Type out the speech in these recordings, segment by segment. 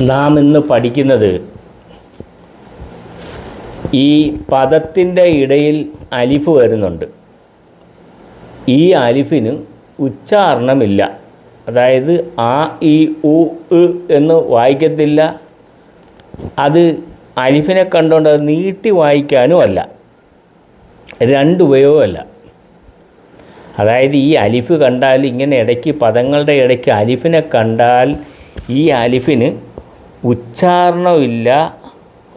നാം ഇന്ന് പഠിക്കുന്നത് ഈ പദത്തിന്റെ ഇടയിൽ അലിഫ് വരുന്നുണ്ട്. ഈ അലിഫിന് ഉച്ചാരണമില്ല. അതായത് ആ ഇ ഉ എന്ന് വായിക്കത്തില്ല. അത് അലിഫിനെ കണ്ടുകൊണ്ട് അത് നീട്ടി വായിക്കാനും അല്ല. രണ്ട് ഉപയോഗമല്ല അതായത് ഈ അലിഫ് കണ്ടാൽ ഇങ്ങനെ ഇടയ്ക്ക് പദങ്ങളുടെ ഇടയ്ക്ക് അലിഫിനെ കണ്ടാൽ ഈ അലിഫിന് ഉച്ചാരണമില്ല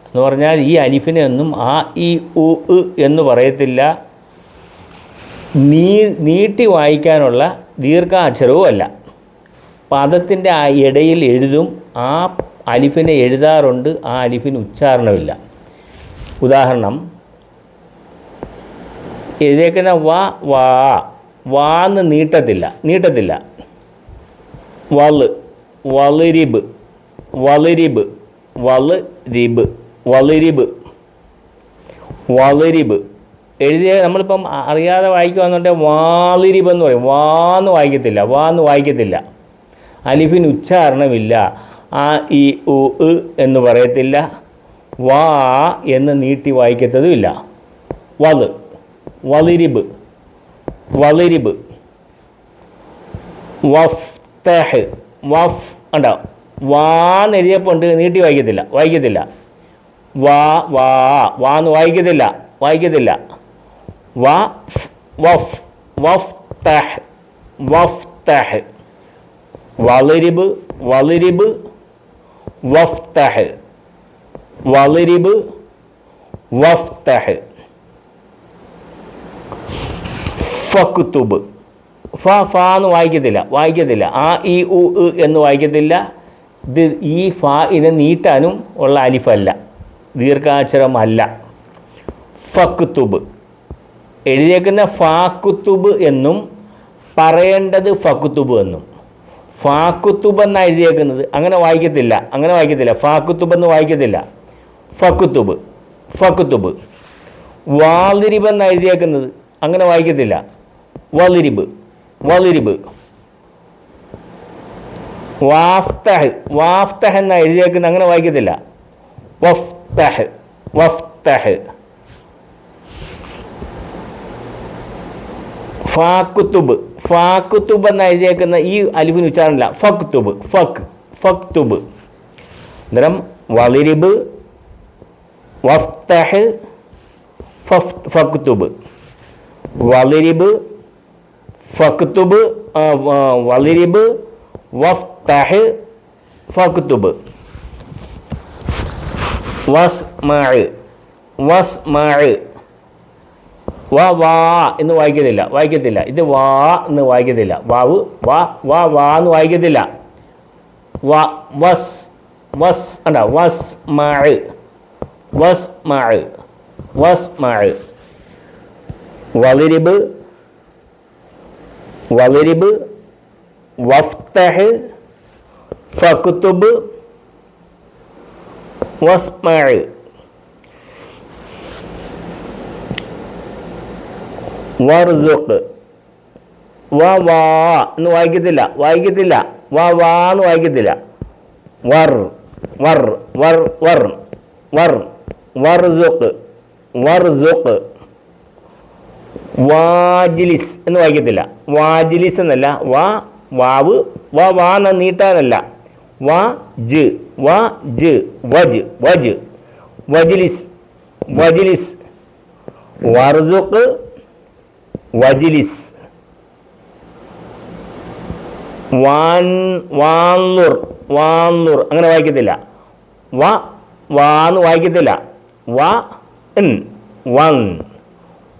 എന്ന് പറഞ്ഞാൽ ഈ അലിഫിനെ ഒന്നും ആ ഇ ഉ എന്ന് പറയത്തില്ല. നീ നീട്ടി വായിക്കാനുള്ള ദീർഘാക്ഷരവും അല്ല. പദത്തിന്റെ ആ ഇടയിൽ എഴുതും ആ അലിഫിനെ എഴുതാറുണ്ട് ആ അലിഫിന് ഉച്ചാരണമില്ല. ഉദാഹരണം എഴുതിയേക്കുന്ന വാ വാ വാന്ന് നീട്ടത്തില്ല നീട്ടത്തില്ല. വൾ വളരിബ്. വളരിബ് വളരിബ് വളരിബ് വളരിബ്. എഴുതിയ നമ്മളിപ്പം അറിയാതെ വായിക്കുകയാണെന്നുണ്ടെങ്കിൽ വാളിരിബ് എന്ന് പറയും. വാ എന്ന് വായിക്കത്തില്ല വാ എന്ന് വായിക്കത്തില്ല. അലിഫിന് ഉച്ചാരണമില്ല. ആ ഇ ഉ എന്ന് പറയത്തില്ല. വാ എന്ന് നീട്ടി വായിക്കത്തതുമില്ല. വൾ വലിരിബ് വലിരിബ് വഫ് തെഹ് വഫ് ഉണ്ടോ വാന്ന് എഴുതിയപ്പോൾ ഉണ്ട് നീട്ടി വായിക്കത്തില്ല. വായിക്കത്തില്ല. വാ വാ വാ വാന്ന് വായിക്കത്തില്ല. വായിക്കത്തില്ല. വ വഫ് വഫ് തഹ് വഫ് തഹ് വലിരിബ് വലിരിബ് വഫ് തഹ് വലിരിബ് വഫ് തഹ് ഫക്തുബ്. ഫ ഫ എന്ന് വായിക്കത്തില്ല. വായിക്കത്തില്ല. ആ ഇ ഉ എന്ന് വായിക്കത്തില്ല. ഇത് ഈ ഫാ ഇതിനെ നീട്ടാനും ഉള്ള അലിഫല്ല. ദീർഘാക്ഷരമല്ല. ഫക്കുത്തുബ് എഴുതിയേക്കുന്ന ഫാക്കുത്തുബ് എന്നും പറയേണ്ടത് ഫക്കുത്തുബ് എന്നും. ഫാക്കുത്തുബ് എന്നാണ് എഴുതിയേക്കുന്നത്? അങ്ങനെ വായിക്കത്തില്ല. അങ്ങനെ വായിക്കത്തില്ല. ഫാക്കുത്തുബ് എന്ന് വായിക്കത്തില്ല. ഫക്കുത്തുബ് ഫക്കുത്തുബ് വാതിരിബ് എന്നാണ് എഴുതിയേക്കുന്നത്? അങ്ങനെ വായിക്കത്തില്ല. വലിരിബ് വലിരിബ് വാഫ്തഹ് വാഫ്തഹ് എന്നാണ് എഴുതിയേക്കുന്നത്? അങ്ങനെ വായിക്കത്തില്ല. വഫ്തഹ് വഫ്തഹ്. ഫാക്കുത്തുബ് ഫാക്കുത്തുബ് എന്ന് എഴുതിയേക്കുന്ന ഈ അലിഫിന് ഉച്ചാരണമില്ല. ഫക്തുബ് ഫക് ഫക്തുബ് അന്നേരം വലിരിബ് വഫ്തഹ് ഫക്തുബ് വലിരിബ് ഫക്തുബ് ആ, ആ, വലിരിബ് വസ് ഫക്തുബ് വസ്മഅ് വസ്മഅ് വാ എന്ന് വായിക്കത്തില്ല. വായിക്കത്തില്ല. ഇത് വാ എന്ന് വായിക്കത്തില്ല. വാവ് വാ വാ വാ എന്ന് വായിക്കത്തില്ല. വാ വസ് വസ് അണ്ട വസ് മാഴ് വസ് മാഴ് വസ് മാഴ് വലിരിബ് വലിരിബ് വഫ്തഹ് ഫക്തുബ് വസ്മഴ് വർസുഖ് വാ വാ എന്ന് വായിക്കത്തില്ല. വായിക്കത്തില്ല. വാ വാ എന്ന് വായിക്കത്തില്ല. വർ വർ വർ വർ വർ. വർസുഖ് വർസുഖ് വാജിലിസ് എന്ന് വായിക്കത്തില്ല. വാജിലിസ് എന്നല്ല. വാ വാവ്. വ വാ എന്ന നീട്ടാനല്ല. വാ ജ് വാ ജ് വജ് വജ് വജിലിസ് വജിലിസ് വർസുഖ് വജിലിസ് വാൻ വാന്നുർ വാന്നുർ അങ്ങനെ വായിക്കത്തില്ല. വ വാന്ന് വായിക്കത്തില്ല. വ ഇൻ വൻ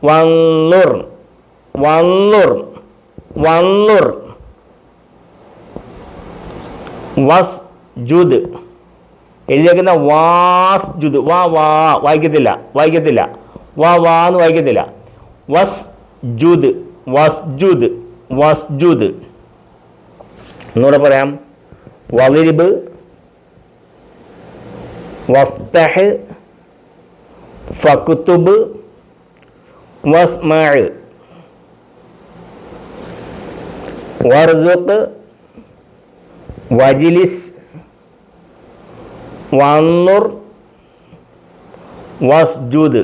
വന്നുർ വന്നുർ വന്നുർ വസ് ജുദ് എഴുതിയേക്കുന്ന വാസ് ജുദ് വാ വാ വായിക്കത്തില്ല വായിക്കത്തില്ല. വാ വാ എന്ന് വായിക്കത്തില്ല. വസ് ജുദ് വസ് ജുദ് വസ് ജുദ് ഒന്നുകൂടെ പറയാം. വലിരിബ് വഫ്തഹ് ഫക്തുബ് വസ്മഅ്. വർസുഖ് വജിലിസ് വന്നുർ വസ്ജുദ്.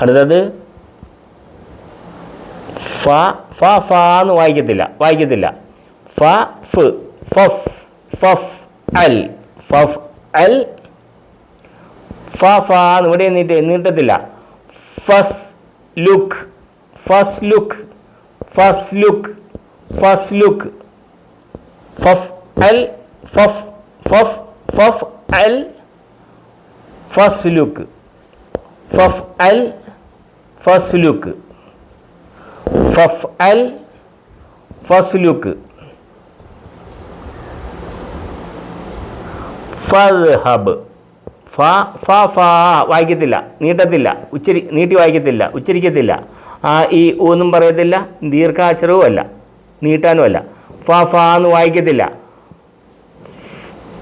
അടുത്തത് ഫ ഫ ഫ എന്ന് വായിക്കത്തില്ല വായിക്കത്തില്ല. ഫ ഫ് ഫഫ് ഫഫ് അൽ ഫഫ് അൽ ഫ ഫ എന്ന് ഇവിടെ നീട്ട് നീട്ടത്തില്ല ഫസ് ലുക്ക് ഫസ് ലുക്ക് ഫസ് ലുക്ക് ഫസ് ലുക്ക്. ഫഫ് അൽ ഫഫ് ഫഫ് ഫഫ് അൽ ഫസ് ലുക്ക്. ഫഫ് അൽ ഫസ് ലുക്ക്. ഫഫ് അൽ ഫസ് ലുക്ക്. ഫഹബ് ഫ ഫ ഫ വായിക്കത്തില്ല. നീട്ടത്തില്ല. ഉച്ചരി നീട്ടി വായിക്കത്തില്ല. ഉച്ചരിക്കത്തില്ല. ആ ഈ ഒന്നും പറയത്തില്ല. ദീർഘാക്ഷരവും അല്ല. നീട്ടാനും അല്ല. ഫ ഫ എന്ന് വായിക്കത്തില്ല.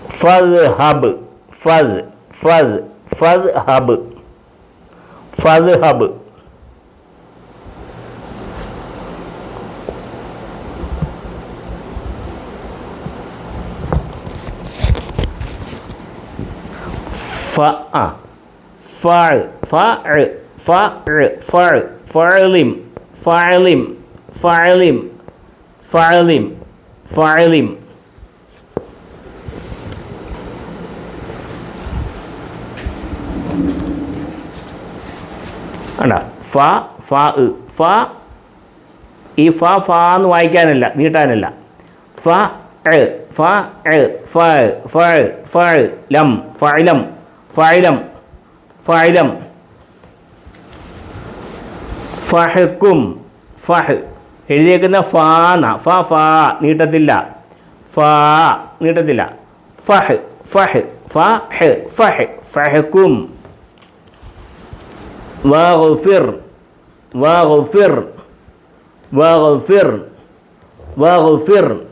ഫദ് ഹബ്. ഫദ് ഫദ് ഫദ് ഹബ്. ഫദ് ഹബ്. ഫ ഫ ഫ ഫഅലിം ഫഅലിം ഫഅലിം ഫഅലിം ഫഅലിം അണ്ട ഫ ഫ ഫ. ഈ ഫ ഫ എന്ന് വായിക്കാനല്ല നീട്ടാനല്ല. ഫ ഫ ഫ ഫ ഫ ലം ഫൈലം ഫൈലം ഫഹക്കും ഫഹ്. എഴുതിയേക്കുന്ന ഫാന്ന ഫ ഫ നീട്ടത്തില്ല. ഫ നീട്ടത്തില്ല. ഫഹ് ഫഹ്. ഫഹ് ഫഹ്. ഫഹക്കും. വഫിർ വഫിർ വഫിർ വഫിർ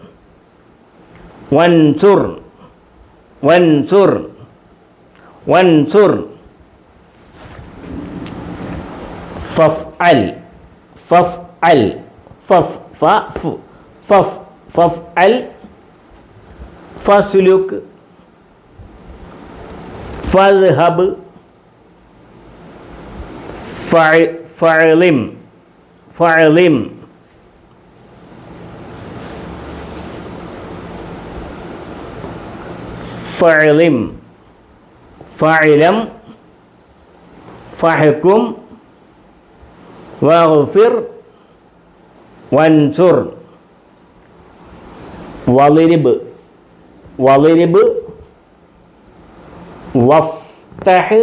വൻസുർ വൻസുർ. وانصر فافعل. فافعل. فف فف فف فافعل. فاسلك. فاذهب. فعلم فعلم فعلم ഫലം ഫഹക്കും വഹുഫിർ വൻസുർ വളിരിബ് വളിരിബ് വഫ്തഹ്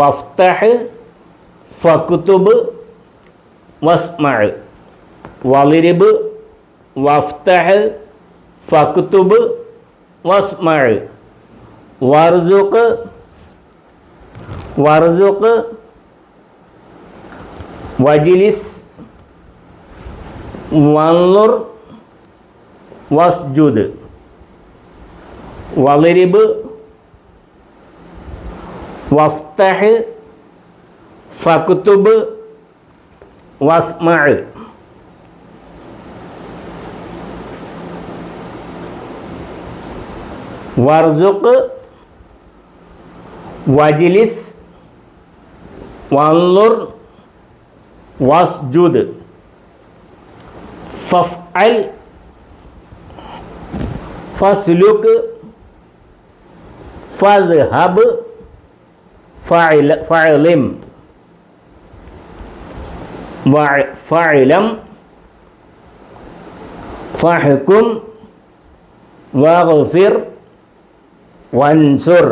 വഫ്തഹ് ഫക്തുബ് വസ്മഅ് വളിരിബ് വഫ്തഹ് ഫക്തുബ് വസ്മഅ് വർസുഖ് വർസുക്ക് വജിലിസ് വന്നുർ വസ്ജുദ് വലിരിബ് വഫ്തഹ് ഫക്തുബ് വസ്മ വർസുക്ക് വജിലിസ് വന്നുർ വസ്ജുദ് ഫഫ്അൽ ഫസ്ലുക്ക് ഫദ്ഹബ് ഫഅൽ ഫഅലിം ഫഅലം ഫഹ്കും വഗ്ഫിർ വൻസുർ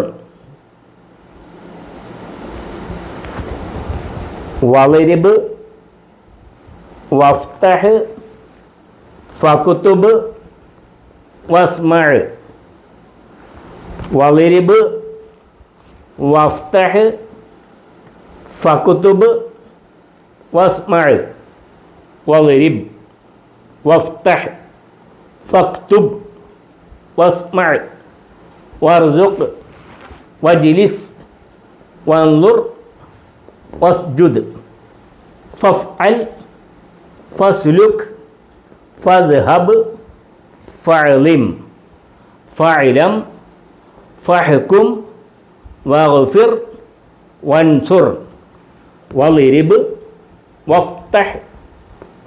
വളിരിബ് വഫ്തഹ് ഫകുതുബ് വസ്മഴ് വളിരിബ് വഫ്തഹ് ഫകുതുബ് വസ്മഴ് വളിരിബ് വഫ്തഹ് ഫക്തുബ് വസ്മഴ് വർസുഖ് വജിലിസ് വൻലുർ വസ്ജുദ് ഫഫ്അൽ ഫസ്ലുക് ഫദ്ഹബ് ഫഅലിം ഫഅലം ഫഹ്കും വഗ്ഫിർ വൻസുർ വളിരിബ് വഫ്തഹ്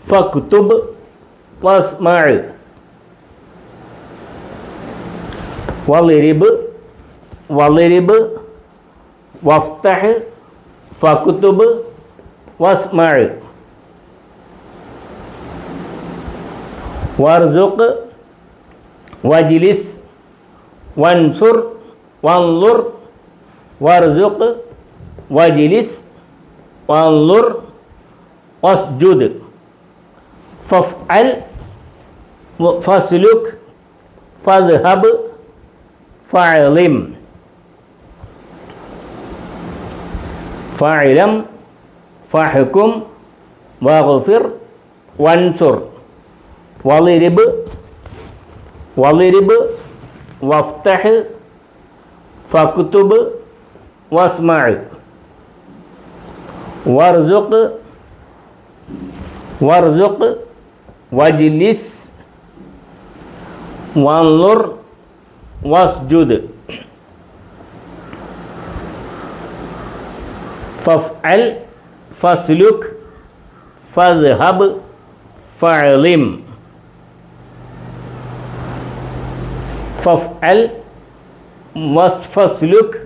ഫക്തുബ് വസ്മഅ് വളിരിബ് വളിരിബ് വഫ്തഹ് ഫക്തുബ് വസ്മഅ് വർസുഖ് വജ്ലിസ് വൻസുർ വൻലുർ വർസുഖ് വജ്ലിസ് വൻലുർ വസ്ജുദ് ഫഫ്അൽ ഫസ്ലുക് ഫദ്ഹബ് ഫഅലിം ഫഅലം ഫഹ്കും വഗ്ഫിർ വൻസുർ. വളിരിബ് വളിരിബ് വഫ്തഹ് ഫക്തുബ് വസ്മഅ വർസുഖ് വർസുഖ് വജ്ലിസ് വൻലുർ വസ്ജുദ്. ഫഫ്അൽ ഫസ്ലുക് ഫദ്ഹബ് ഫഅലിം ഫഫ്അൽ വസ്ഫസ്ലുക്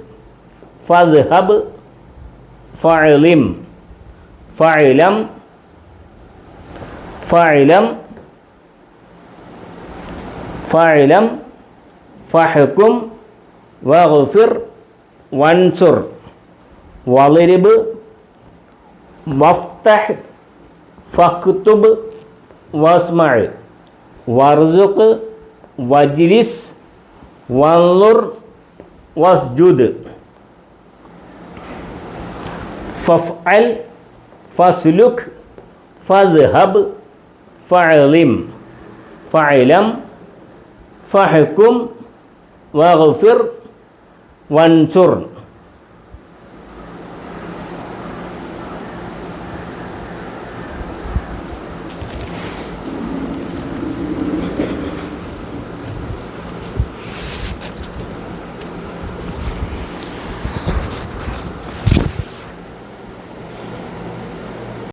ഫദ്ഹബ് ഫഅലിം ഫഅലം ഫഅലം ഫഅലം ഫഹ്കും വഗ്ഫിർ വൻസുർ വളിരിബ് വഫ്തഹ് ഫക്തുബ് വസ്മഅ്. വർസുഖ് വജ്ലിസ് വൻലുർ വസ്ജുദ്. ഫഫ്അൽ ഫസ്ലുഖ് ഫദ്ഹബ് ഫഅലിം. ഫഅലം ഫഹ്കും വഗ്ഫിർ വൻസുർ.